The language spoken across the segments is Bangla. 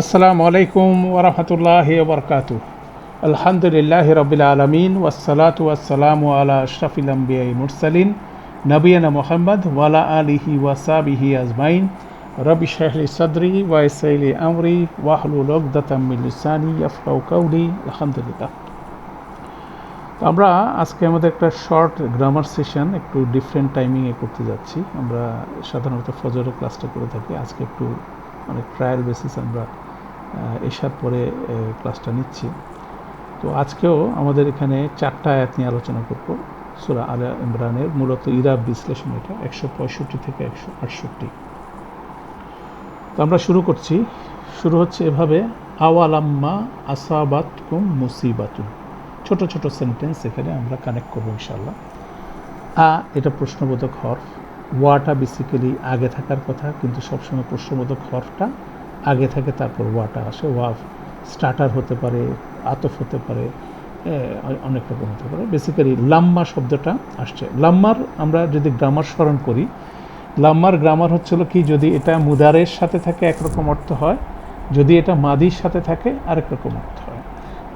আসসালামু আলাইকুম ওরহমতুল্লাহ বরকাত আলহামদুলিল্লাহ রবিল আলমিন ওয়াসালাত ওয়াসালামু আলা আশরাফিল আম্বিয়াই মুরসালিন নবীনা মোহাম্মদ ওয়ালা আলিহি ওয়াসাবিহি আজমাইন রবি শাহলি সদরি ওয়াইসাইলি আমরি ওয়াহলুল উকদাতামিলিসানি ইয়াফকাউ কাউলি আলহামদুলিল্লাহ তো আমরা আজকে আমাদের একটা শর্ট গ্রামার সেশন একটু ডিফারেন্ট টাইমিংয়ে করতে যাচ্ছি। আমরা সাধারণত ফজরের ক্লাসটা করে থাকি। আজকে একটু অনেক ট্রায়াল বেসিস আমরা এশার পরে ক্লাসটা নিচ্ছি। তো আজকেও আমাদের এখানে চারটা আয়াত নিয়ে আলোচনা করব। সুরা আলা ইমরানের মূলত ইরাব বিশ্লেষণ এটা, একশো পঁয়ষট্টি থেকে একশো আটষট্টি। তো আমরা শুরু করছি। শুরু হচ্ছে এভাবে, আওয়ালাম্মা আসাবাত কুম মুসিবাতুন। ছোট ছোট সেন্টেন্স এখানে আমরা কানেক্ট করব ইনশাল্লাহ আ, এটা প্রশ্নবোধক হরফ। ওয়াটা বেসিক্যালি আগে থাকার কথা, কিন্তু সবসময় প্রশ্নবোধক হরফটা আগে থাকে তারপর ওয়াটা আসে, ওয়া স্টার্টার হতে পারে, আতফ হতে পারে অনেক রকম হতে পারে। বেসিক্যালি লাম্মা শব্দটা আসছে। লাম্মার আমরা যদি গ্রামার স্মরণ করি, লাম্মার গ্রামার হচ্ছিল কি, যদি এটা মুদারের সাথে থাকে, একরকম অর্থ হয়, যদি এটা মাদির সাথে থাকে, আরেক রকম অর্থ হয়।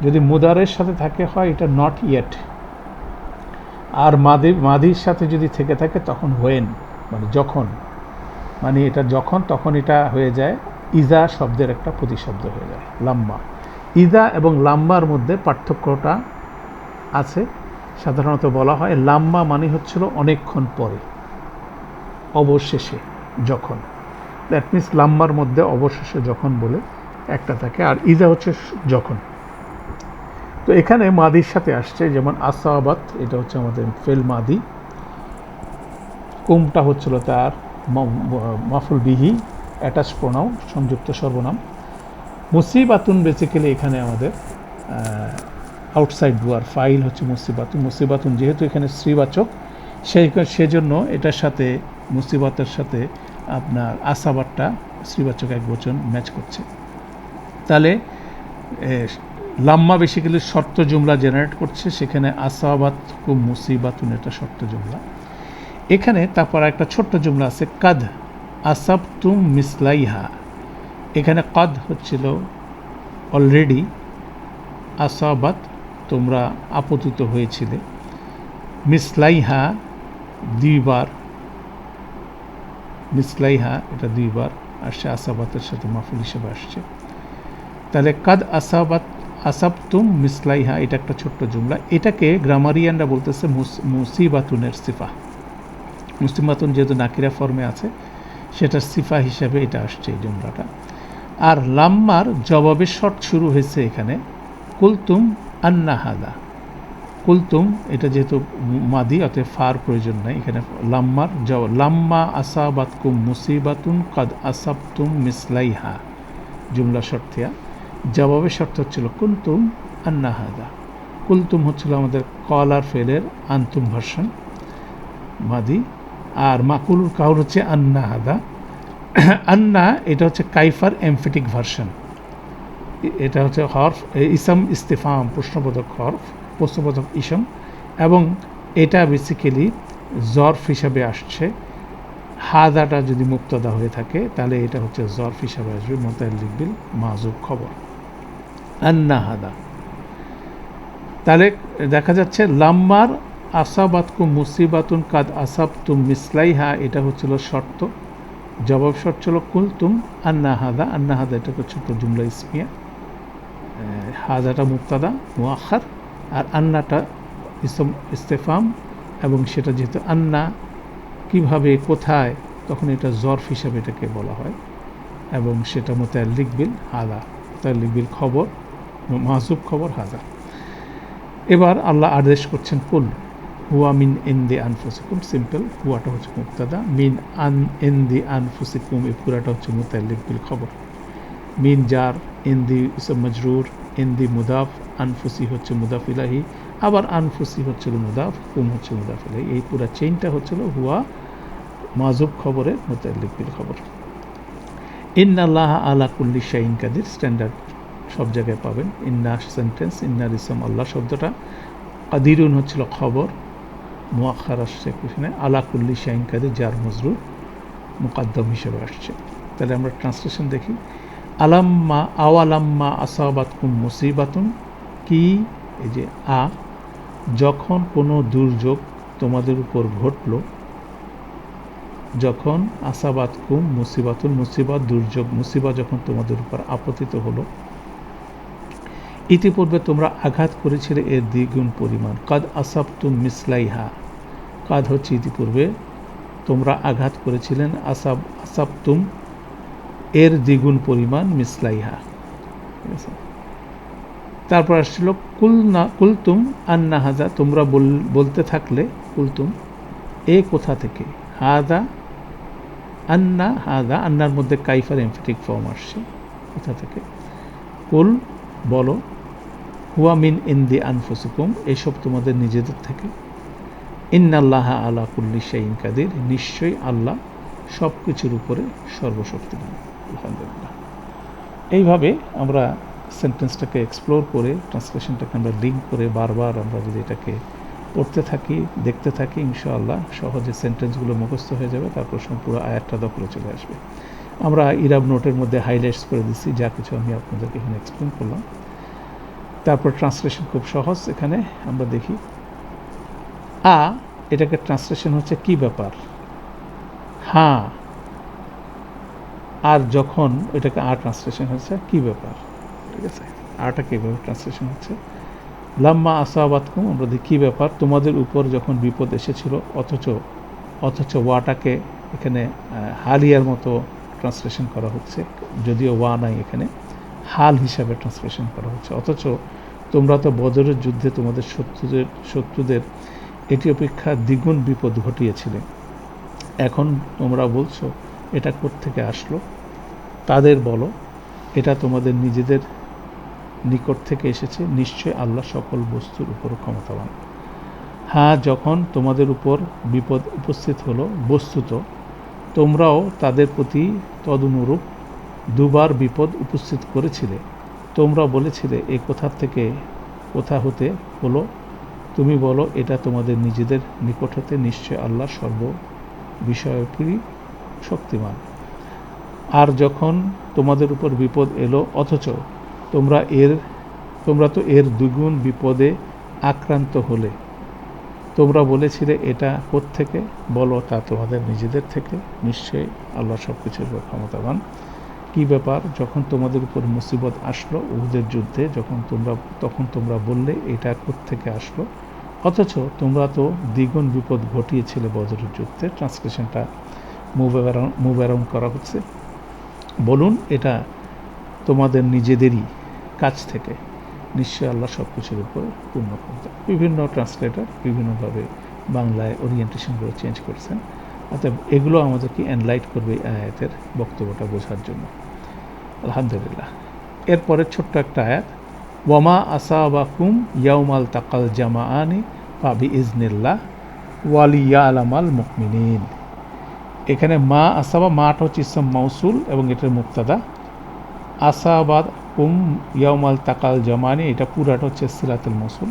যদি মুদারের সাথে থাকে, হয় এটা নট ইয়েট আর মাদি, মাদির সাথে যদি থেকে থাকে, তখন হোয়েন মানে যখন। মানে এটা যখন, তখন এটা হয়ে যায়। ইজা শব্দের একটা প্রতিশব্দ হয়ে যায় লাম্বা ইজা এবং লাম্বার মধ্যে পার্থক্যটা আছে। সাধারণত বলা হয় লাম্বা মানে হচ্ছিল অনেকক্ষণ পরে, অবশেষে যখন। দ্যাট মিনস লাম্বার মধ্যে অবশেষে যখন বলে একটা থাকে, আর ইজা হচ্ছে যখন। তো এখানে মাদির সাথে আসছে, যেমন আসাবাত, এটা হচ্ছে আমাদের ফেল মাদি। কুমটা হচ্ছিল তার মাফুল বিহি। অ্যাটাচ প্রণাম সংযুক্ত সর্বনাম। মুসিবাতুন বেসিক্যালি এখানে আমাদের আউটসাইড ডুয়ার ফাইল হচ্ছে মুসিবাতুন মুসিবাতুন যেহেতু এখানে শ্রীবাচক সেই সেজন্য এটার সাথে মুসিবাতের সাথে আপনার আসাবাতটা শ্রীবাচক এক বচন ম্যাচ করছে। তাহলে লাম্মা বেসিক্যালি শর্ত জুমলা জেনারেট করছে, সেখানে আসাবাত মুসিবাতুন এটা শর্ত জুমলা। এখানে তারপর একটা ছোট্ট জুমলা আছে, কাদ। আসাব তুম মিসলাইহা। এখানে কদ হচ্ছিল অলরেডি আসাবাত, তোমরা আপতিত হয়েছিলে। মিসলাইহা দুইবার মিসলাইহা, এটা দুইবার আসছে আসাবাতের সাথে মাফুল হিসেবে আসছে। তাহলে কাদ আসাবাত, আসাবতুম মিসলাইহা, এটা একটা ছোট্ট জুমলা। এটাকে গ্রামারিয়ানরা বলতেছে মুস- মুসিবাতুনের সিফা। মুসলিমাতুন যেহেতু নাকিরা ফর্মে আছে সেটার সিফা হিসাবে এটা আসছে এই জুমলাটা আর লাম্মার জবাবের শর্ট শুরু হয়েছে এখানে, কুলতুম আন্না হাদা। কুলতুম, এটা যেহেতু মাদি, অতএব ফার প্রয়োজন নাই। এখানে লাম্মার জবাব, লাম্মা আসাবাত কুম মুসিবাতুন কাদ আসাবতুম মিসলাইহা। জুমলা শর্তিয়া জবাবের শর্ত হচ্ছিল কুলতুম আন্না হাদা। কুলতুম হচ্ছিল আমাদের কলার ফেলের আন্তুম ভার্সন, মাদি। আর মাকুল কাউর হচ্ছে আন্না হাদা। আন্না এটা হচ্ছে কাইফার এমফেটিক ভার্সন। এটা হচ্ছে হরফ ইসাম ইস্তেফাম, প্রশ্নবোধক হরফ, প্রশ্নবোধক ইসম। এবং এটা বেসিক্যালি জর্ফ হিসাবে আসছে। হাদাটা যদি মুক্তদা হয়ে থাকে, তাহলে এটা হচ্ছে জর্ফ হিসাবে আসবে মোতায়েল লিখবিল মাজুব খবর। আন্না হাদা। তাহলে দেখা যাচ্ছে লাম্মার আসাবাতকু মুসিবাতুন কাদ আসাব তুম মিসলাইহা, এটা হচ্ছিল শর্ত। জবাব শর্ত ছিল কুলতুম আন্না হাদা আন্না হাদা এটা ছোট্ট জুমলা ইসমিয়া। হাদাটা মুক্তাদা মুআখার আর আন্নাটা ইসম ইস্তেফাম, এবং সেটা যেহেতু আন্না কীভাবে, কোথায়, তখন এটা জরফ হিসাবে এটাকে বলা হয়, এবং সেটা মোতায়ের লিখবিল হাদা মোতায়ের লিখবিল খবর মাহজুব খবর হাদা। এবার আল্লাহ আদেশ করছেন কুল। হুয়া মিন এন দি আনফুসিকুম সিম্পল হুয়াটা হচ্ছে মুক্তাদা মিন আন এন দি আনফুসিকুম এই পুরাটা হচ্ছে মুতাল্লিক বিল খবর মিন জার এন দি মজরুর এন দি মুদাফ আনফুসি হচ্ছে মুদাফ ইলাহি আবার আনফুসি হচ্ছিল মুদাফ কুম হচ্ছে মুদাফ ইলাহি এই পুরা চেইনটা হচ্ছিল হুয়া মাজুব খবরের মুতাল্লিক বিল খবর ইন্না আল্লাহ আলা কুল্লি শাইন কাদির স্ট্যান্ডার্ড সব জায়গায় পাবেন ইন্না সেন্টেন্স ইন্নার ইসম আল্লাহ শব্দটা কাদিরুন হচ্ছিল খবর মোয়াক্ষার আসছে এখানে, আলা কুল্লি শাইন কাদির যার মজরুর মুকাদ্দম হিসেবে আসছে। তাহলে আমরা ট্রান্সলেশন দেখি। আলাম্মা, আওয়ালাম্মা আসাবাত কুম মুসিবাতুন, কি? এই যে আ, যখন কোনো দুর্যোগ তোমাদের উপর ঘটল, যখন আসাবাত কুম মুসিবাতুল মুসিবাত দুর্যোগ, মুসিবা যখন তোমাদের উপর আপতিত হলো ইতিপূর্বে তোমরা আঘাত করেছিলে এর দ্বিগুণ পরিমাণ। কাদ আসাবতুম মিসলাইহা। কাদ হচ্ছে ইতিপূর্বে তোমরা আঘাত করেছিলেন, আসাব আসাবতুম এর দ্বিগুণ পরিমাণ মিসলাইহা। ঠিক আছে? তারপর আসছিল কুল না কুলতুম আন্না হাজা, তোমরা বলতে থাকলে, কুলতুম, এ কোথা থেকে? হাদা আন্না হাদা আন্নার মধ্যে কাইফার এমফিটিক ফর্ম আসছে, কোথা থেকে? কুল বলো হুয়া মিন ইন্দি আনফুসুকুম, এসব তোমাদের নিজেদের থেকে। ইন্নাল্লাহ আলা কুল্লি শাইন কাদির, নিশ্চয়ই আল্লাহ সব কিছুর উপরে সর্বশক্তিমান। আলহামদুলিল্লাহ। এইভাবে আমরা সেন্টেন্সটাকে এক্সপ্লোর করে, ট্রান্সলেশনটাকে আমরা লিঙ্ক করে বারবার আমরা যদি এটাকে পড়তে থাকি, দেখতে থাকি, ইনশাআল্লাহ সহজে সেন্টেন্সগুলো মুখস্থ হয়ে যাবে, তারপর সম্পূর্ণ আয়াতটা দখলে চলে আসবে। আমরা ইরাব নোটের মধ্যে হাইলাইটস করে দিচ্ছি যা কিছু আমি আপনাদেরকে এখানে এক্সপ্লেন করলাম। তারপর ট্রান্সলেশন খুব সহজ, এখানে আমরা দেখি। আ, এটাকে ট্রান্সলেশন হচ্ছে কি ব্যাপার? হ্যাঁ আর যখন এটাকে আর ট্রান্সলেশন হচ্ছে কি ব্যাপার? ঠিক আছে আরটা কীভাবে ট্রান্সলেশন হচ্ছে? লাম্মা আসাবাতকুম আমরা দেখি কী ব্যাপার? তোমাদের উপর যখন বিপদ এসেছিল, অথচ অথচ ওয়াটাকে এখানে হালিয়ার মতো ট্রান্সলেশন করা হচ্ছে, যদিও ওয়া নাই এখানে। হাল হিসাবে ট্রান্সলেশন করা হচ্ছে অথচ তোমরা তো বদরের যুদ্ধে তোমাদের শত্রুদের শত্রুদের এটি অপেক্ষা দ্বিগুণ বিপদ ঘটিয়েছিলে। এখন তোমরা বলছো, এটা থেকে আসলো? তাদের বলো, এটা তোমাদের নিজেদের নিকট থেকে এসেছে, নিশ্চয় আল্লাহ সকল বস্তুর উপর ক্ষমতাবান। হ্যাঁ যখন তোমাদের উপর বিপদ উপস্থিত হলো, বস্তুত, তোমরাও তাদের প্রতি তদনুরূপ দুবার বিপদ উপস্থিত করেছিলে। তোমরা বলেছিলে, এ কোথা থেকে কোথা হতে হলো? তুমি বলো, এটা তোমাদের নিজেদের নিকট হতে নিশ্চয় আল্লাহ সর্ব বিষয়পরই শক্তিমান। আর যখন তোমাদের উপর বিপদ এলো, অথচ তোমরা এর, তোমরা তো এর দ্বিগুণ বিপদে আক্রান্ত হলে। তোমরা বলেছিলে, এটা থেকে বলো, তা তোমাদের নিজেদের থেকে নিশ্চয়ই আল্লাহ সব কিছুর ক্ষমতাবান। কি ব্যাপার? যখন তোমাদের উপর মুসিবত আসলো, উহুদের যুদ্ধে, যখন তোমরা, তখন তোমরা বললে, এটা থেকে আসলো? অথচ তোমরা তো দ্বিগুণ বিপদ ঘটিয়েছিলে বদরের যুদ্ধে। ট্রান্সলেশনটা মুভ অ্যারাউন্ড করা হচ্ছে। বলুন, এটা তোমাদের নিজেদেরই কাছ থেকে। নিশ্চয় আল্লাহ সব কিছুর উপর পূর্ণ করতে বিভিন্ন ট্রান্সলেটার বিভিন্নভাবে বাংলায় ওরিয়েন্টেশনগুলো চেঞ্জ করছেন। অর্থাৎ এগুলো আমাদেরকে এনলাইট করবে আয়াতের বক্তব্যটা বোঝার জন্য। আলহামদুলিল্লাহ। এরপরে ছোট্ট একটা আয়াত, ওয়ামা আসাবাকুম ইয়াউমাল তাকাল জামা আনি পাবি ইজনিল্লাহ ওয়ালিয়া আলামাল মুকমিনিন। এখানে মা আসাবা, মাঠ হচ্ছে ইসলাম মাউসুল এবং এটার মুক্তাদা। আসাবাদ কুম ইয়াউমাল তাকাল জামানি এটা পুরাটা হচ্ছে সিলাতুল মসুল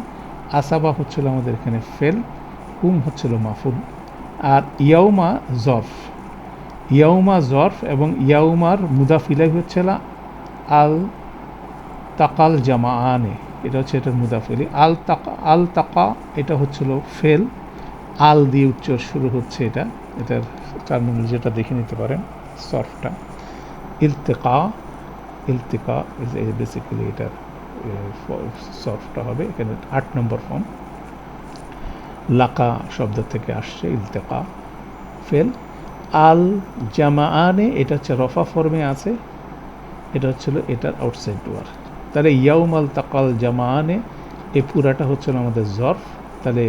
আসাবা হচ্ছিল আমাদের এখানে ফেল, কুম হচ্ছিল মাফুল। আর ইয়াউমা জর্ফ ইয়াউমা জর্ফ এবং ইয়াউমার মুদাফিলাই হচ্ছিল আল তাকাল জামা আনে এটা হচ্ছে এটার মুদাফিলি। আল তাকা আল তাকা, এটা হচ্ছিল ফেল। আল দিয়ে উচ্চ শুরু হচ্ছে এটা। এটার টার্মিনোলজিটা দেখে নিতে পারেন, সর্ফটা। ইলতেকা, ইলতিকা বেসিক্যালি এটার সর্ফটা হবে। এখানে আট নম্বর ফর্ম লাকা শব্দ থেকে আসছে ইলতেকা। ফেল আল জামাআনে এটা হচ্ছে রফা ফর্মে আছে, এটা হচ্ছিল এটার আউটসাইড ডোয়ার তাহলে ইয়াউমাল তাকাল জামাআনে, এ পুরাটা হচ্ছিল আমাদের জর্ফ তাহলে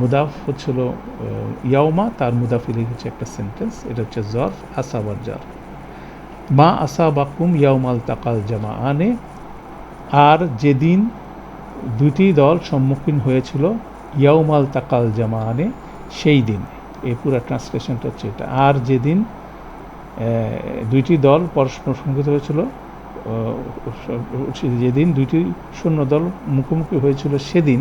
মুদাফ হচ্ছিল ইয়াউমা, তার মুদাফিলি হচ্ছে একটা সেন্টেন্স, এটা হচ্ছে জর্ফ আসাবার জার মা আসা বাকুম ইয়াউমাল তাকাল জামা আনে আর যেদিন দুটি দল সম্মুখীন হয়েছিল, ইয়াউমাল তাকাল জামা আনে সেই দিন। এই পুরো ট্রান্সলেশনটা হচ্ছে এটা। আর যেদিন দুইটি দল পরস্পর সংগঠিত হয়েছিল যেদিন দুইটি শূন্য দল মুখোমুখি হয়েছিল সেদিন,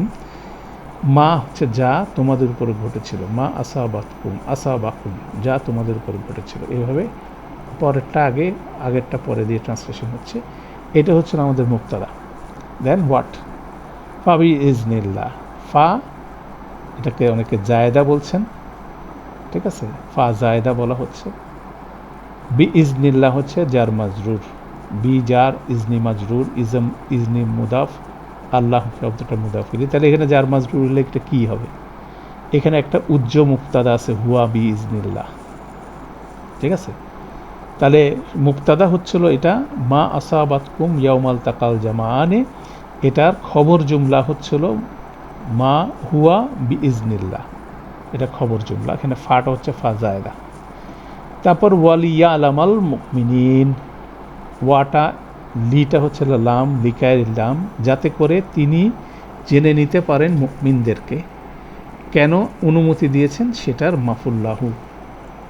মা হচ্ছে যা তোমাদের উপরে ঘটেছিল। মা আসা বাকুম আসা বাকুম যা তোমাদের উপরে ঘটেছিল। এভাবে পরেরটা আগে, আগেরটা পরে দিয়ে ট্রান্সলেশন হচ্ছে। এটা হচ্ছে আমাদের মুক্তারা দেন হোয়াট ফাবি ইজ নিল্লা ফা, এটাকে অনেকে জায়দা বলছেন। ঠিক আছে? ফা জায়দা বলা হচ্ছে। বি ইজনিল্লা হচ্ছে জার মাজরুর। বি জার ইজনি মাজরুর, ইজম, ইজনি মুদাফ। আল্লাহ শব্দটা মুদাফিলি। তাহলে এখানে জার মাজরুর হলে একটা কী হবে? এখানে একটা উজ্জ মুক্তাদা আছে, হুয়া বি ইজনিল্লাহ ঠিক আছে? তাহলে মুক্তাদা হচ্ছিল এটা, মা আসাবাত কুম ইয়াউমাল তাকাল জামানে এটার খবর জুমলা হচ্ছিল মা হুয়া বি ইজনিল্লাহ এটা খবর জুমলা, এখানে ফাটা হচ্ছে ফাজায়দা তারপর ওয়ালিয়া আলামাল মুকমিনিন ওয়াটা, লিটা হচ্ছে লাম, লিকায়ের লাম, যাতে করে তিনি জেনে নিতে পারেন মুকমিনদেরকে কেন অনুমতি দিয়েছেন? সেটার মাফুল্লাহু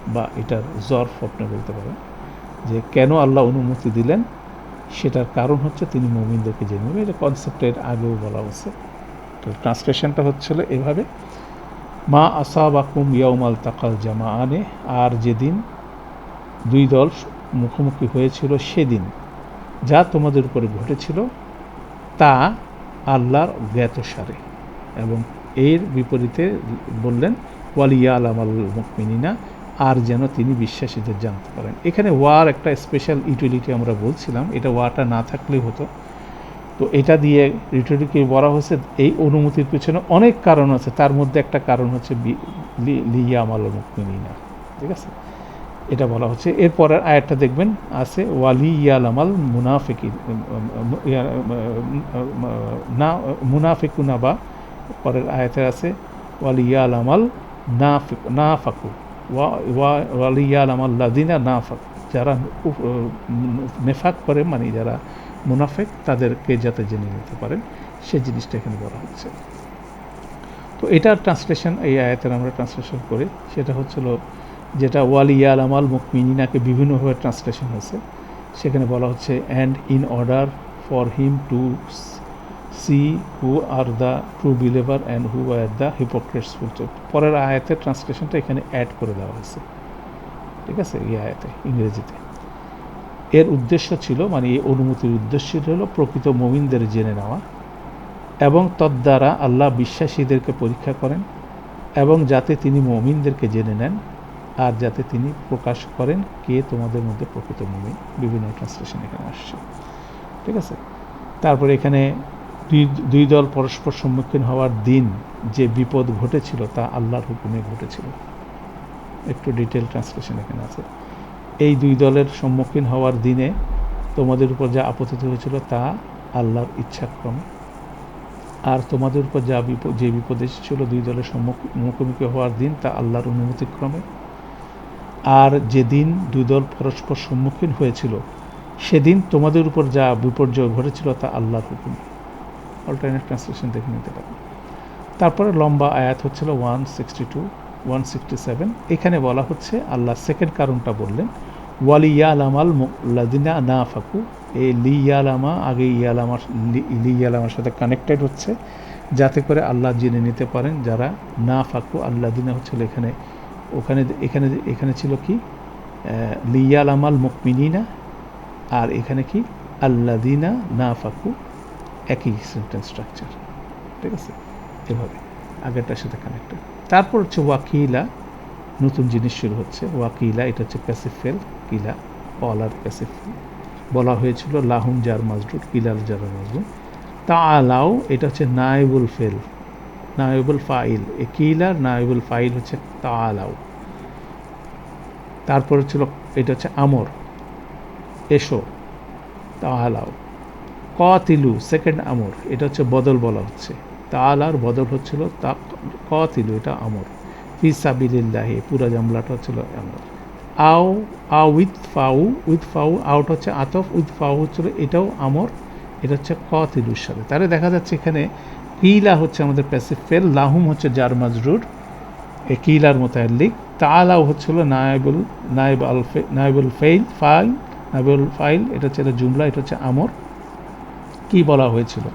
বা এটার জরফ আপনি বলতে পারেন। যে কেন আল্লাহ অনুমতি দিলেন? সেটার কারণ হচ্ছে তিনি মুমিনদেরকে জেনে নেবেন। এটা কনসেপ্টের আগেও বলা হচ্ছে তো ট্রান্সলেশনটা হচ্ছিল এভাবে। মা আসাবাকুম ইয়াউমাল তাকাল জামা আনে আর যেদিন দুই দল মুখোমুখি হয়েছিল সেদিন যা তোমাদের উপরে ঘটেছিল, তা আল্লাহর জ্ঞাতসারে। এবং এর বিপরীতে বললেন ওয়ালিয়া আলামাল মুকমিনা আর যেন তিনি বিশ্বাসীদের জানতে পারেন। এখানে ওয়ার একটা স্পেশাল ইউটিলিটি আমরা বলছিলাম, এটা ওয়াটা না থাকলেই হতো। তো এটা দিয়ে রিটোরিকে বলা হয়েছে? এই অনুমতির পিছনে অনেক কারণ আছে। তার মধ্যে একটা কারণ হচ্ছে লিয়া আমাল মুকমিনা ঠিক আছে? এটা বলা হচ্ছে। এরপরের আয়াতটা দেখবেন, আছে ওয়ালি ইয়াল আমাল মুনাফিকি না, মুনাফিকুনা বা পরের আয়াতে আছে ওয়ালি ইয়ালামাল না না ফাকু ওয়ালি ইয়াল আমাল লাদিনা না ফাকু যারা নেফাক করে মানে যারা মুনাফেক তাদেরকে যাতে জেনে নিতে পারেন, সে জিনিসটা এখানে বলা হচ্ছে। তো এটার ট্রান্সলেশন এই আয়াতের আমরা ট্রান্সলেশন করি। সেটা হচ্ছিল যেটা ওয়ালিয়াল আমাল মুকমিনাকে বিভিন্নভাবে ট্রান্সলেশন হয়েছে। সেখানে বলা হচ্ছে and in order for him to see who are the true believer and who are the hypocrites পরের আয়াতের ট্রান্সলেশনটা এখানে অ্যাড করে দেওয়া হয়েছে। ঠিক আছে? এই আয়াতে, ইংরেজিতে। এর উদ্দেশ্য ছিল মানে এই অনুমতির উদ্দেশ্য হলো প্রকৃত মমিনদের জেনে নেওয়া এবং তদ্বারা আল্লাহ বিশ্বাসীদেরকে পরীক্ষা করেন এবং যাতে তিনি মমিনদেরকে জেনে নেন আর যাতে তিনি প্রকাশ করেন কে তোমাদের মধ্যে প্রকৃত মুমিন। বিভিন্ন ট্রান্সলেশন এখানে আসছে। ঠিক আছে? তারপরে এখানে দুই দুই দল পরস্পর সম্মুখীন হওয়ার দিন যে বিপদ ঘটেছিল তা আল্লাহর হুকুমে ঘটেছিল। একটু ডিটেল ট্রান্সলেশন এখানে আছে। এই দুই দলের সম্মুখীন হওয়ার দিনে তোমাদের উপর যা আপতিত হয়েছিল তা আল্লাহর ইচ্ছাক্রমে। আর তোমাদের উপর যা বিপদ যে বিপদ এসেছিল দুই দলের মুখোমুখি হওয়ার দিন তা আল্লাহর অনুমতিক্রমে। আর যেদিন দুই দল পরস্পর সম্মুখীন হয়েছিল, সেদিন তোমাদের উপর যা বিপর্যয় ঘটেছিল তা আল্লাহর হুকুম। অল্টারনেট ট্রান্সলেশন দেখে নিতে পারেন তারপরে লম্বা আয়াত হচ্ছিল one sixty two one sixty seven এখানে বলা হচ্ছে, আল্লাহ সেকেন্ড কারণটা বললেন ওয়ালি ইয়ালামাল লাদিনা না ফাকু এই লি ইয়ালামা আগে ইয়ালামার লি ইয়ালামার সাথে কানেক্টেড হচ্ছে, যাতে করে আল্লাহ জেনে নিতে পারেন যারা না ফাকু আল্লাহ দিনা হচ্ছিল এখানে। ওখানে এখানে এখানে ছিল কি? লিয়াল আমাল মুকমিনা আর এখানে কি? আল্লাদিনা না ফাকু একই সেন্টেন্স স্ট্রাকচার ঠিক আছে? এভাবে, আগেরটার সাথে কানেক্টেড তারপর হচ্ছে ওয়াকিলা। নতুন জিনিস শুরু হচ্ছে। ওয়াকিলা, এটা হচ্ছে প্যাসিফেল কিলা অলার প্যাসিফেল। বলা হয়েছিল লাহুম জার মাজরুর কিলাল জার মাজরুর। তা আলাও এটা হচ্ছে নাইবুল ফেল, নায়েবুল ফাইল। এ কিলার নায়েবুল ফাইল হচ্ছে তালাও তারপর ছিল এটা হচ্ছে আমর। এসো তালাও কতিলু, সেকেন্ড আমর। এটা হচ্ছে বদল বলা হচ্ছে। তালার বদল হচ্ছিল তা কতিলু, এটা আমর। ফি পুরা জামলাটা হচ্ছিল আমর আও আ উইথ ফাউ উইথ ফাউ, আউট হচ্ছে আতফ, উইথ ফাউ হচ্ছিল এটাও আমর, এটা হচ্ছে কতিলুর সাথে তাহলে দেখা যাচ্ছে এখানে কিলা হচ্ছে আমাদের প্যাসিফেল, লাহুম হচ্ছে জার মাজরুর, এ কিলার মোতাল্লিক তালাও হচ্ছিল নায়বুল, নায়ব আল নায়বুল ফেইল, ফাইল, নায়বুল ফাইল, এটা হচ্ছে এটা জুমলা, এটা হচ্ছে আমর। কি বলা হয়েছিল?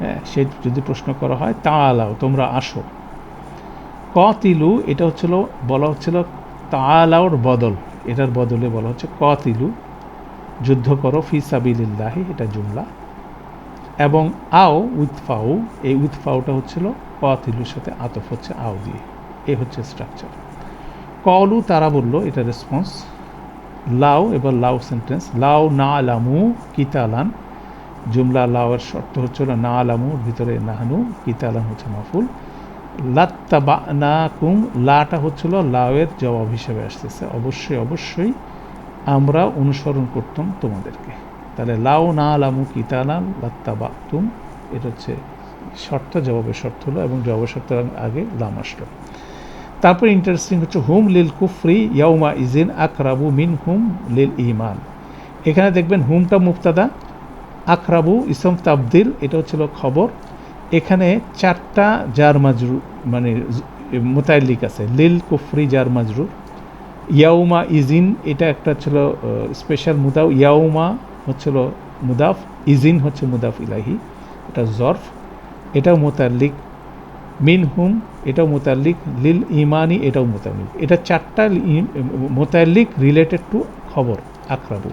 হ্যাঁ সে যদি প্রশ্ন করা হয় তালাও তোমরা আসো। কতিলু, এটা হচ্ছিল, বলা হচ্ছিল তালাওর বদল। এটার বদলে বলা হচ্ছে কতিলু। যুদ্ধ করো ফি সাবিলিল্লাহি, এটা জুমলা। এবং আও উইথ ফাউ এই উইথ ফাউটা হচ্ছিল কতিলুর সাথে আতফ হচ্ছে আও দিয়ে। এ হচ্ছে স্ট্রাকচার কলু, তারা বলল, এটা রেসপন্স লাউ এবার লাউ সেন্টেন্স লাউ না আলামু কিতালান। জুমলা লাউয়ের শর্ত হচ্ছিল না আলামুর ভিতরে নাহানু, কিতালান হচ্ছে মাফুল। লাত্তাবা না লাটা হচ্ছিল লাউয়ের জবাব হিসেবে আসতেছে। অবশ্যই অবশ্যই আমরা অনুসরণ করতাম তোমাদেরকে। তাহলে লাউ না লামু আলামু কিতালান লাত্তাবা তুম এটা হচ্ছে শর্ত, জবাবের শর্ত হলো এবং জবাবের শর্ত আগে লাম আসলো। তারপর ইন্টারেস্টিং হচ্ছে, হুম লিল কুফরি ইয়াউমা ইজিন আকরাবু মিন হুম লিল ইমান এখানে দেখবেন হুমটা মুফতাদা, আকরাবু ইসম তাবদিল, এটা হচ্ছিল খবর। এখানে চারটা জার মাজরু মানে মোতায়লিক আছে। লিল কুফরি জার মাজরু। ইয়াউমা ইজিন, এটা একটা ছিল স্পেশাল মুদাফ। ইয়াউমা হচ্ছিল মুদাফ, ইজিন হচ্ছে মুদাফ ইলাহি, এটা জর্ফ। এটাও মোতাল্লিক মিন হুম এটাও মোতাল্লিক লিল ইমানি এটাও মোতাল্লিক এটা চারটা মোতাল্লিক রিলেটেড টু খবর, আখরাবু।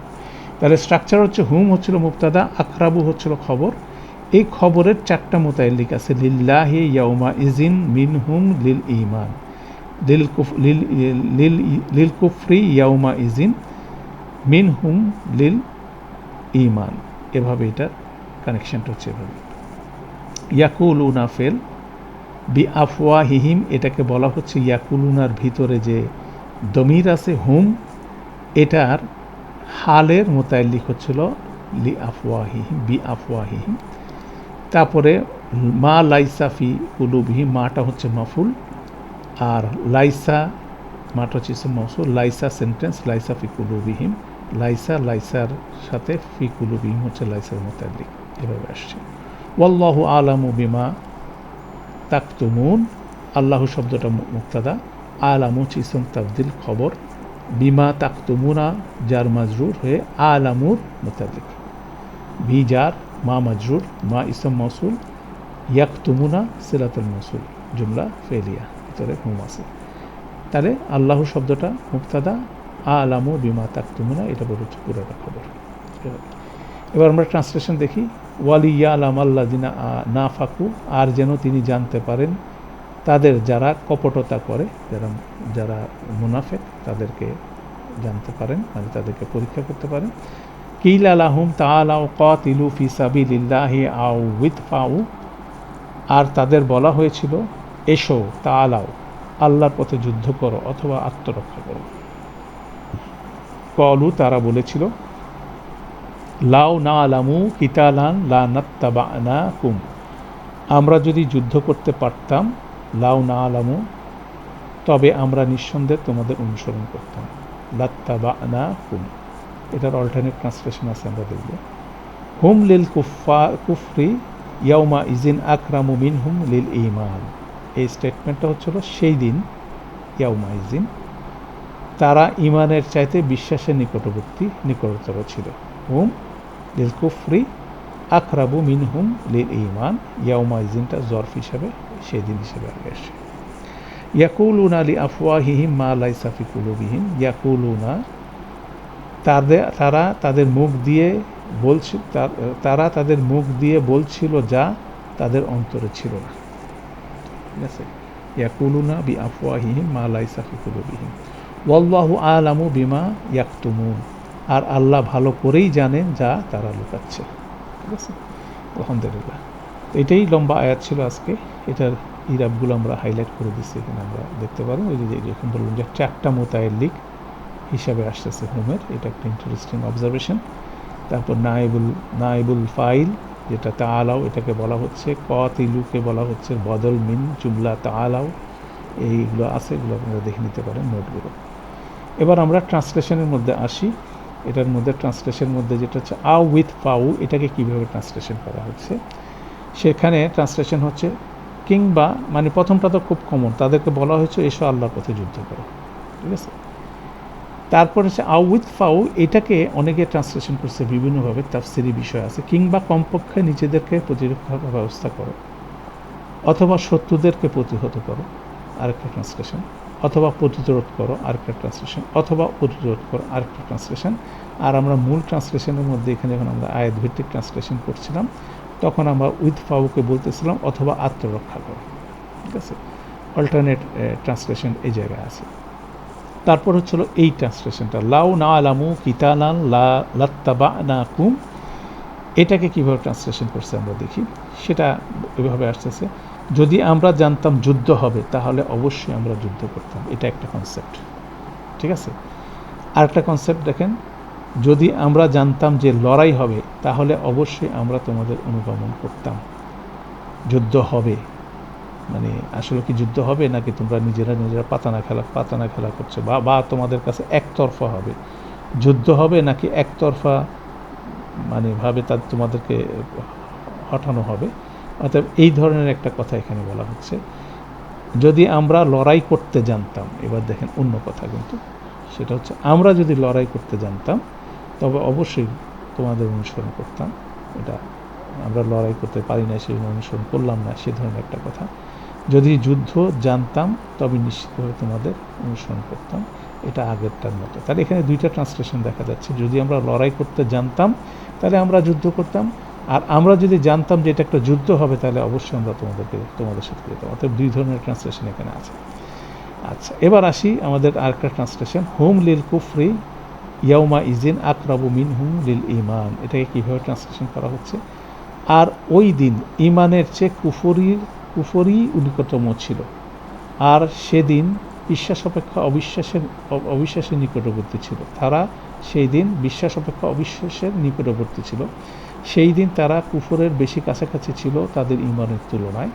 তাহলে স্ট্রাকচার হচ্ছে হুম হচ্ছিল মুক্তাদা আখরাবু হচ্ছিল খবর। এই খবরের চারটা মোতায়েলিক আছে। লিল্লাহি ইয়াউমা ইজিন মিন হুম লিল ইমান লিল কুফ লিল লিল লিল কুফরি ইয়াউমা ইজিন মিন হুম লিল ইমান এভাবে এটা কানেকশনটা হচ্ছে এভাবে। ইয়াকুলুনা ফেল বি আফওয়া হিহিম এটাকে বলা হচ্ছে ইয়াকুলুনার ভিতরে যে দমির আছে, হুম, এটার হালের মোতায়েলিক হচ্ছিল লি আফওয়াহিহিম, বি আফওয়া হিহিম তারপরে মা লাইসা ফি কুলুবিহিম মাটা হচ্ছে মাফুল, আর লাইসা, মাটা হচ্ছে মসুল লাইসা সেন্টেন্স, লাইসা ফি কুলুবিহিম, লাইসা, লাইসার সাথে ফি কুলুবিহিম হচ্ছে লাইসার মোতাল্লিক এভাবে আসছে। ওয়াল্লাহ আলামু বিমা তাকতুমুন, আল্লাহ শব্দটা মুক্তাদা, আলামু চিসম তাবদিল খবর, বিমা তাকতুমুনা, যার মাজরুর হয়ে আলামুর মোতালিক ভি যার মা মজরুর মা ইসম মসুল ইয়াকতুমুনা সিরাতুল মসুল জুমলা ফেলিয়া। ভিতরে হুম আছে। তাহলে আল্লাহ শব্দটা মুক্তাদা আ আলামু বিমা তাকতুমুনা, এটা বলে হচ্ছে পুরোটা খবর। এবার আমরা ট্রান্সলেশন দেখি ওয়ালিয়া আলাম আল্লাহ দিনা না ফাকু আর যেন তিনি জানতে পারেন, তাদের যারা কপটতা করে, যারা যারা মুনাফেক, তাদেরকে জানতে পারেন মানে তাদেরকে পরীক্ষা করতে পারেন। কিল আউ উইথ আর তাদের বলা হয়েছিল, এসো, তালাও, আল্লাহর পথে যুদ্ধ করো অথবা আত্মরক্ষা করো। কলু তারা বলেছিল, লাউ না আলামু কিতালান লা নাত্তাবা না কুম আমরা যদি যুদ্ধ করতে পারতাম, লাউ না আলামু তবে আমরা নিঃসন্দেহে তোমাদের অনুসরণ করতাম। লাত্তাবা না কুম এটার অল্টারনেট ট্রান্সলেশন আছে আমরা দেখব। হুম লিল কুফা, কুফরি ইয়াউমা ইজিন আকরামু মিন হুম লিল ইমান এই স্টেটমেন্টটা হচ্ছিল সেই দিন, ইয়াউমা ইজিন। তারা ইমানের চাইতে বিশ্বাসের নিকটবর্তী, নিকটতর ছিল। হুম লিল কুফরি আকরাবু মিন হুম লিল ইমান ইয়াউমা ইজিনটা জরফ হিসাবে, সেই দিন হিসেবে আগে আসে। ইয়াকুলুন আলী আফওয়াহিহিম মা লাইসাফি কুলুবিহিম। ইয়াকুলুনা তাদের তারা তাদের মুখ দিয়ে বলছি তারা তাদের মুখ দিয়ে বলছিল যা তাদের অন্তরে ছিল না ঠিক আছে ইয়াকুলুনা বি আফওয়াহিহিম মা কুলুবিহিম ওয়াল্লাহু আলামু বিমা ইয়াকতুমুন আর আল্লাহ ভালো করেই জানেন যা তারা লুকাচ্ছে ঠিক আছে আলহামদুলিল্লাহ এটাই লম্বা আয়াত ছিল আজকে এটার ইরাবগুলো আমরা হাইলাইট করে দিচ্ছি এখানে আমরা দেখতে পারব ওই যে যেরকম বললাম যে চারটা মোতায়ের লিক হিসাবে আসতেছে হোমের। এটা একটা ইন্টারেস্টিং অবজারভেশন তারপর নাইবুল নাইবুল ফাইল, যেটা তা আলাও এটাকে বলা হচ্ছে ক তিলুকে বলা হচ্ছে, বদল মিন জুমলা তা আলাও এইগুলো আছে, এগুলো আপনারা দেখে নিতে পারেন নোটগুলো। এবার আমরা ট্রান্সলেশনের মধ্যে আসি। এটার মধ্যে, ট্রান্সলেশনের মধ্যে যেটা হচ্ছে আউ উইথ পাউ এটাকে কীভাবে ট্রান্সলেশন করা হচ্ছে? সেখানে ট্রান্সলেশন হচ্ছে, কিংবা মানে প্রথমটা তো খুব কমন তাদেরকে বলা হয়েছে, এসো আল্লাহর পথে যুদ্ধ করো। ঠিক আছে? তারপর হচ্ছে আউ উইথ ফাউ এটাকে অনেকে ট্রান্সলেশন করছে বিভিন্নভাবে, তাফসিরি বিষয় আছে, কিংবা কমপক্ষে নিজেদেরকে প্রতিরক্ষার ব্যবস্থা করো। অথবা শত্রুদেরকে প্রতিহত করো, আরেকটা ট্রান্সলেশন। অথবা প্রতিরোধ করো, আরেকটা ট্রান্সলেশন। অথবা প্রতিরোধ করো, আরেকটা ট্রান্সলেশন। আর আমরা মূল ট্রান্সলেশনের মধ্যে এখানে যখন আমরা আয়াত ভিত্তিক ট্রান্সলেশন করছিলাম, তখন আমরা উইথ ফাউকে বলতেছিলাম অথবা আত্মরক্ষা করো। ঠিক আছে? অল্টারনেট ট্রান্সলেশন এই জায়গায় আছে। তারপর হচ্ছিল এই ট্রান্সলেশনটা লাউ না আলামু কিতালান লা লাত্তাবা না কুম এটাকে কীভাবে ট্রান্সলেশন করছে আমরা দেখি, সেটা এভাবে আসতেছে, যদি আমরা জানতাম যুদ্ধ হবে, তাহলে অবশ্যই আমরা যুদ্ধ করতাম এটা একটা কনসেপ্ট ঠিক আছে? আরেকটা কনসেপ্ট দেখেন, যদি আমরা জানতাম যে লড়াই হবে, তাহলে অবশ্যই আমরা তোমাদের অনুগমন করতাম, যুদ্ধ হবে মানে আসলে কি যুদ্ধ হবে নাকি তোমরা নিজেরা নিজেরা পাতানা খেলা পাতানা খেলা করছ? বা বা তোমাদের কাছে একতরফা হবে। যুদ্ধ হবে নাকি একতরফা মানে ভাবে তা তোমাদেরকে হটানো হবে? অর্থাৎ এই ধরনের একটা কথা এখানে বলা হচ্ছে। যদি আমরা লড়াই করতে জানতাম, এবার দেখেন অন্য কথা কিন্তু। সেটা হচ্ছে আমরা যদি লড়াই করতে জানতাম, তবে অবশ্যই তোমাদের অনুসরণ করতাম। এটা আমরা লড়াই করতে পারি না সেই অনুসরণ করলাম না, সে ধরনের একটা কথা। যদি যুদ্ধ জানতাম, তবে নিশ্চিতভাবে তোমাদের অনুসরণ করতাম। এটা আগেরটার মতো। তাহলে এখানে দুইটা ট্রান্সলেশন দেখা যাচ্ছে। যদি আমরা লড়াই করতে জানতাম, তাহলে আমরা যুদ্ধ করতাম। আর আমরা যদি জানতাম যে এটা একটা যুদ্ধ হবে, তাহলে অবশ্যই আমরা তোমাদেরকে, তোমাদের সাথে যেতাম অর্থাৎ দুই ধরনের ট্রান্সলেশন এখানে আছে। আচ্ছা এবার আসি আমাদের আরেকটা ট্রান্সলেশন হোম লিল কুফরি ইয়াউমা ইজিন আকরাবু মিন হুম লিল ইমান এটাকে কীভাবে ট্রান্সলেশন করা হচ্ছে? আর ওই দিন ইমানের চেয়ে কুফরির কুফরই নিকটতম ছিল। আর সেদিন বিশ্বাস অপেক্ষা অবিশ্বাসের অবিশ্বাসের নিকটবর্তী ছিল। তারা সেই দিন বিশ্বাস অপেক্ষা অবিশ্বাসের নিকটবর্তী ছিল। সেই দিন তারা কুফরের বেশি কাছাকাছি ছিল তাদের ইমানের তুলনায়।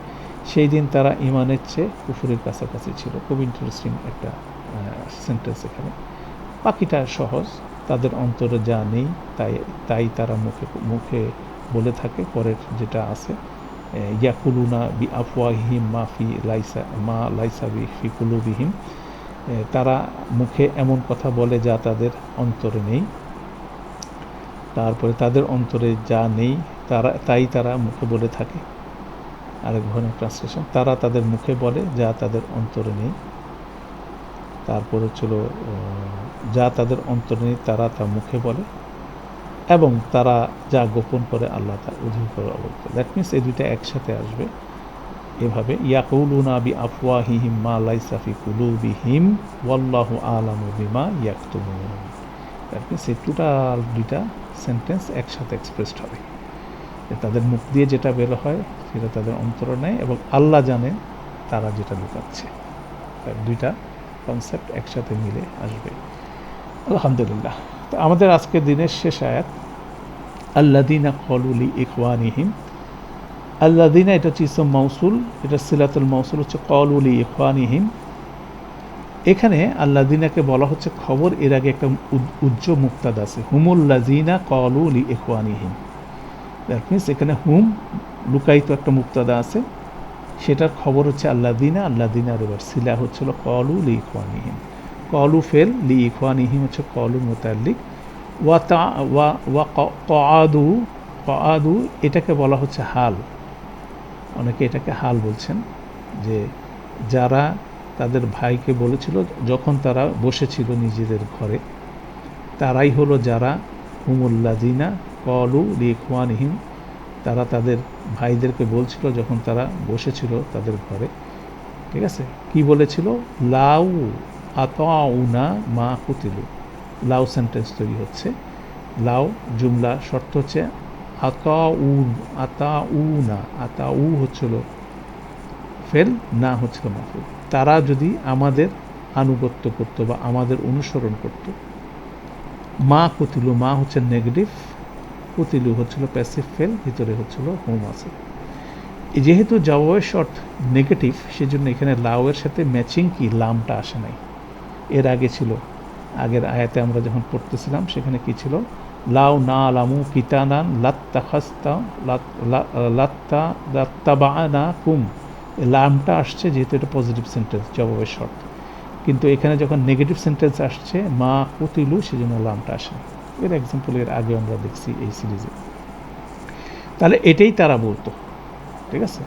সেই দিন তারা ইমানের চেয়ে কুফুরের কাছাকাছি ছিল। খুব ইন্টারেস্টিং একটা সেন্টেন্স এখানে। বাকিটা সহজ। তাদের অন্তরে যা নেই তাই তাই তারা মুখে মুখে বলে থাকে, পরের যেটা আছে। ইয়াকুলুনা বি আফওয়াহিম মা ফি লাইসা মা লাইসা বি ফি তারা মুখে এমন কথা বলে যা তাদের অন্তরে নেই। তারপরে তাদের অন্তরে যা নেই, তারা, তাই তারা মুখে বলে থাকে। আরেক ধরনের ট্রান্সলেশন তারা তাদের মুখে বলে যা তাদের অন্তরে নেই। তারপরে ছিল যা তাদের অন্তরে নেই, তারা তা মুখে বলে। এবং তারা যা গোপন করে আল্লাহ তা অধিক করে অবগত দ্যাট মিনস এই দুইটা একসাথে আসবে। এভাবে, ইয়াকুলুনা বি আফওয়াহিহিম মা লাইসাফি কুলুবিহিম ওয়াল্লাহু আলামু বিমা ইয়াকতুমুন। দ্যাট মিনস এই টোটাল দুইটা সেন্টেন্স একসাথে এক্সপ্রেসড হবে। তাদের মুখ দিয়ে যেটা বের হয়, সেটা তাদের অন্তরে নেয় এবং আল্লাহ জানেন তারা যেটা লুকাচ্ছে। দুইটা কনসেপ্ট একসাথে মিলে আসবে। আলহামদুলিল্লাহ। আমাদের আজকের দিনের শেষ আয়াত আল্লাদিনা কলুলি ইকওয়ানিহিম আল্লাদিনা এটা হচ্ছে ইসম মৌসুল এটা সিলাতুল মৌসুল হচ্ছে কলুলি ইকওয়ানিহিম এখানে আল্লাদিনাকে বলা হচ্ছে খবর, এর আগে একটা উজ্জ্ব মুক্তাদ আছে। হুমুল্লাজিনা কলুলি ইকওয়ানিহিম দ্যাট মিনস এখানে হুম, লুকায়িত একটা মুক্তাদা আছে। সেটার খবর হচ্ছে আল্লাদিনা আল্লাদিনার এবার সিলা হচ্ছিল কলু লি ইকওয়ানিহিম কলু ফেল লি ইকওয়ানিহিম হচ্ছে কলু মোতাল্লিক ওয়া তা ওয়া ওয়া কআদু কআদু এটাকে বলা হচ্ছে হাল। অনেকে এটাকে হাল বলছেন, যে যারা তাদের ভাইকে বলেছিল, যখন তারা বসেছিল নিজেদের ঘরে, তারাই হলো যারা হুমুল্লাদিনা কলু লিখওয়ানহিম তারা তাদের ভাইদেরকে বলছিল যখন তারা বসেছিল তাদের ঘরে। ঠিক আছে? কি বলেছিল? লাউ। আতাউনা মা কুতিলু। লাউ সেন্টেন্স তৈরি হচ্ছে। লাউ জুমলা শর্ত হচ্ছে আতা উ আতা উ না আতা হচ্ছিল ফেল, না হচ্ছিল মাফুল। তারা যদি আমাদের আনুগত্য করত বা আমাদের অনুসরণ করত, মা কুতিলু, মা হচ্ছে নেগেটিভ, কুতিলু হচ্ছিল প্যাসিভ ফেল, ভিতরে হচ্ছিল হোম আছে। যেহেতু জবাবের শর্ট নেগেটিভ, সেজন্য এখানে লাউয়ের সাথে ম্যাচিং কি, লামটা আসে নাই। এর আগে ছিল। আগের আয়াতে আমরা যখন পড়তেছিলাম, সেখানে কি ছিল? লাউ না লামু কিতানান লাত্তা খাস্তা লাত্তা লাত্তাবা না কুম লামটা আসছে যেহেতু এটা পজিটিভ সেন্টেন্স জবাবের শর্ত। কিন্তু এখানে যখন নেগেটিভ সেন্টেন্স আসছে, মা কুতিলু, সেজন্য লামটা আসে এর এক্সাম্পল এর আগে আমরা দেখছি এই সিরিজে তাহলে এটাই তারা বলতো, ঠিক আছে?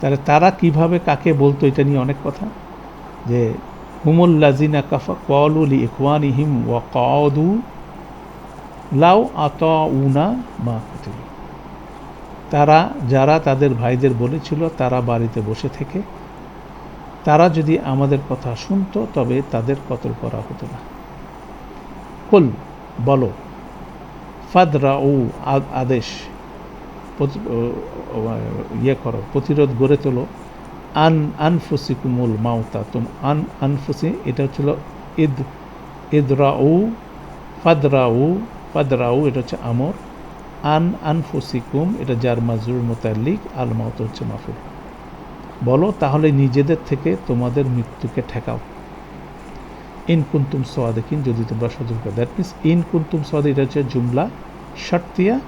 তাহলে তারা কীভাবে কাকে বলতো এটা নিয়ে অনেক কথা, যে হুমুল্লাজিনা কাফা কলুলি ইখওয়ানিহিম ওয়া কাদু লাউ আতাউনা মা তারা, যারা তাদের ভাইদের বলেছিল, তারা বাড়িতে বসে থেকে, তারা যদি আমাদের কথা শুনতো, তবে তাদের কতল করা হতো না। কুল, বলো ফাদরা ও আদেশ ইয়ে করো, প্রতিরোধ গড়ে তোলো। আন, আনফুসিকুমুল মাউতা। তুম আন, আনফুসি, এটা হচ্ছিল ইদ, ইদরাউ, ফাদরাউ ফাদরাউ, এটা হচ্ছে আমর। আন, আনফুসিকুম, এটা যার মাজরুর মোতাল্লিক, আল মাউত হচ্ছে মাফুল। বলো, তাহলে নিজেদের থেকে তোমাদের মৃত্যুকে ঠেকাও। ইন কুন্তুম সোয়াদেকিন যদি তোমরা সতর্ক দ্যাট মিনস ইন কুন্তুম সোয়াদ এটা হচ্ছে জুমলা শর্তিয়া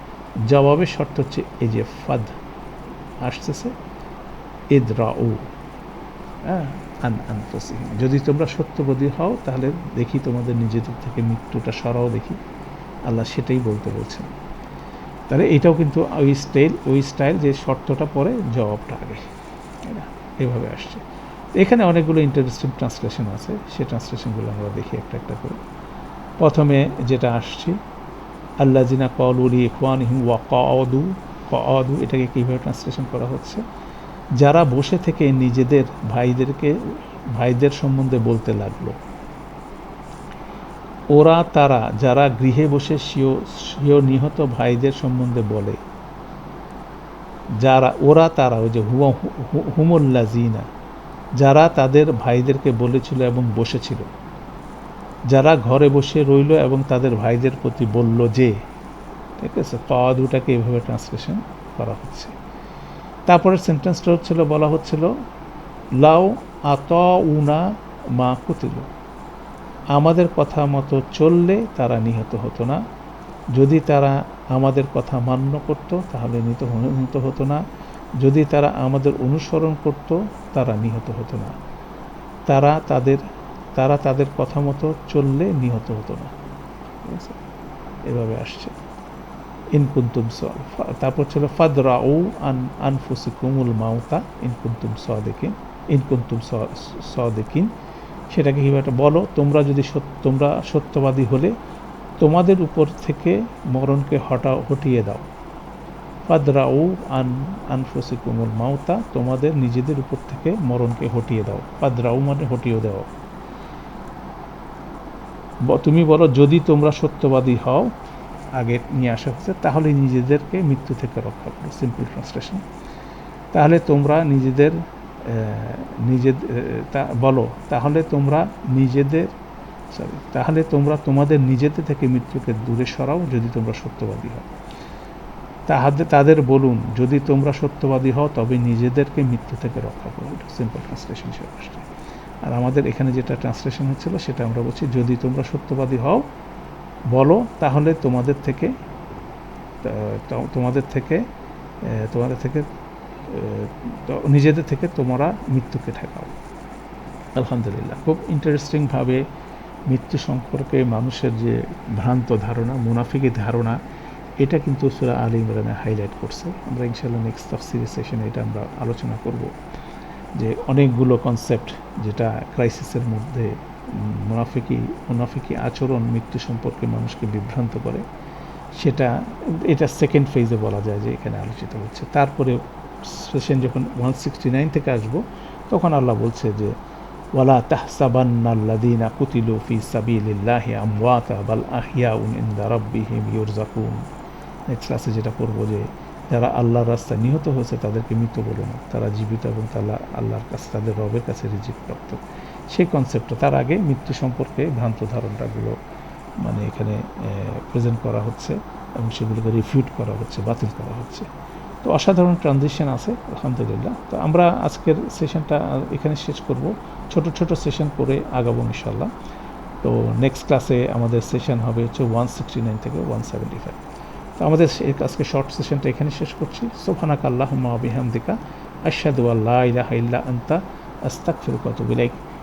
জবাবে শর্ত হচ্ছে এই যে ফাদ। আসতেছে। ইদরাউ হ্যাঁ আন আনফুসিহিম। যদি তোমরা সত্যবাদী হও, তাহলে দেখি তোমাদের নিজেদের থেকে মৃত্যুটা সরাও দেখি। আল্লাহ সেটাই বলতে বলছেন। তাহলে এটাও কিন্তু ওই স্টাইল ওই স্টাইল যে শর্তটা পরে জবাবটা আগে? এভাবে আসছে। এখানে অনেকগুলো ইন্টারেস্টিং ট্রান্সলেশন আছে। সেই ট্রান্সলেশনগুলো আমরা দেখি একটা একটা করে। প্রথমে যেটা আসছে আল্লাহ জিনা কলুরি ইখওয়ান হিম ওয়া কদু কদু এটাকে কীভাবে ট্রান্সলেশন করা হচ্ছে? যারা বসে থেকে নিজেদের ভাইদেরকে, ভাইদের সম্বন্ধে বলতে লাগল। ওরা, তারা, যারা গৃহে বসে স্বীয় স্বীয় নিহত ভাইদের সম্বন্ধে বলে। যারা, ওরা, তারা, ওই যে হুয়া হুমুল্লাজিনা যারা তাদের ভাইদেরকে বলেছিল এবং বসেছিল। যারা ঘরে বসে রইল এবং তাদের ভাইদের প্রতি বলল যে, ঠিক আছে ক দুটাকে এভাবে ট্রান্সলেশন করা হচ্ছে। তারপরের সেন্টেন্সটা হচ্ছিল বলা হচ্ছিল লাউ আত উনা মা কুতিল। আমাদের কথা মতো চললে তারা নিহত হতো না। যদি তারা আমাদের কথা মান্য করত তাহলে নিহত নিহত হতো না। যদি তারা আমাদের অনুসরণ করত তারা নিহত হতো না। তারা তাদের তারা তাদের কথা মতো চললে নিহত হতো না। ঠিক আছে এভাবে আসছে। ইনকুন্তুম তারপর ছিল ফাদরা ও আন আনফুসিকুমুল মাউতা ইনকুন্তুম সদেকিন ইনকুন্তুম সদেকিন। সেটাকে কীভাবে বলো? তোমরা যদি তোমরা সত্যবাদী হলে তোমাদের উপর থেকে মরণকে হটা হটিয়ে দাও। ফাদরাউ আন আনফুসিকুমুল মাউতা, তোমাদের নিজেদের উপর থেকে মরণকে হটিয়ে দাও। ফাদরাউ মানে হটিয়ে দাও তুমি বলো, যদি তোমরা সত্যবাদী হও আগে নিয়ে আসা হচ্ছে তাহলে নিজেদেরকে মৃত্যু থেকে রক্ষা করো। সিম্পল ট্রান্সলেশন তাহলে তোমরা নিজেদের নিজেদের তা, বলো, তাহলে তোমরা নিজেদের সরি তাহলে তোমরা তোমাদের নিজেদের থেকে মৃত্যুকে দূরে সরাও যদি তোমরা সত্যবাদী হও। তাহাদের তাদের বলুন, যদি তোমরা সত্যবাদী হও, তবে নিজেদেরকে মৃত্যু থেকে রক্ষা করো। সিম্পল ট্রান্সলেশন হিসেবে আর আমাদের এখানে যেটা ট্রান্সলেশন হচ্ছিল, সেটা আমরা বলছি, যদি তোমরা সত্যবাদী হও বলো, তাহলে তোমাদের থেকে তোমাদের থেকে তোমাদের থেকে নিজেদের থেকে তোমরা মৃত্যুকে ঠেকাও। আলহামদুলিল্লাহ। খুব ইন্টারেস্টিংভাবে মৃত্যু সম্পর্কে মানুষের যে ভ্রান্ত ধারণা, মুনাফিকি ধারণা, এটা কিন্তু সুরা আলী ইমরানে হাইলাইট করছে। আমরা ইনশাল্লাহ নেক্সট সিরিজ সেশনে এটা আমরা আলোচনা করব যে অনেকগুলো কনসেপ্ট যেটা ক্রাইসিসের মধ্যে মুনাফিকি মুনাফিকি আচরণ মৃত্যু সম্পর্কে মানুষকে বিভ্রান্ত করে। সেটা, এটা সেকেন্ড ফেজে বলা যায় যে এখানে আলোচিত হচ্ছে। তারপরে সেশন যখন ওয়ান সিক্সটি নাইন থেকে আসব, তখন আল্লাহ বলছে যে, ওয়ালা তাহসাবান্নাল্লাযীনা কুতিলু ফি সাবিলিল্লাহি আমওয়াতা বাল আহইয়াউন ইনদা রাব্বিহিম ইউরজাকুন নেক্সট ক্লাসে যেটা করব যে, যারা আল্লাহর রাস্তায় নিহত হয়েছে তাদেরকে মৃত বলো না। তারা জীবিত এবং তারা আল্লাহর কাছে, তাদের রবের কাছে রিজিক প্রাপ্ত। সেই কনসেপ্টটা তার আগে মৃত্যু সম্পর্কে ভ্রান্ত ধারণাগুলো মানে এখানে প্রেজেন্ট করা হচ্ছে এবং সেগুলোকে রিফিউট করা হচ্ছে, বাতিল করা হচ্ছে। তো অসাধারণ ট্রানজিশন আছে, আলহামদুলিল্লাহ। তো আমরা আজকের সেশনটা এখানে শেষ করব। ছোট ছোট সেশন করে আগাবো ইনশাল্লাহ তো নেক্সট ক্লাসে আমাদের সেশন হবে হচ্ছে ওয়ান সিক্সটি নাইন থেকে ওয়ান সেভেন্টি ফাইভ তো আমাদের আজকে শর্ট সেশনটা এখানে শেষ করছি। সোফানাক আল্লাহ বিহামদিকা। আশাদু আল্লাহ ইলাহা ইল্লা আন্তা। আস্তাগফিরুকা ওয়া আতুবু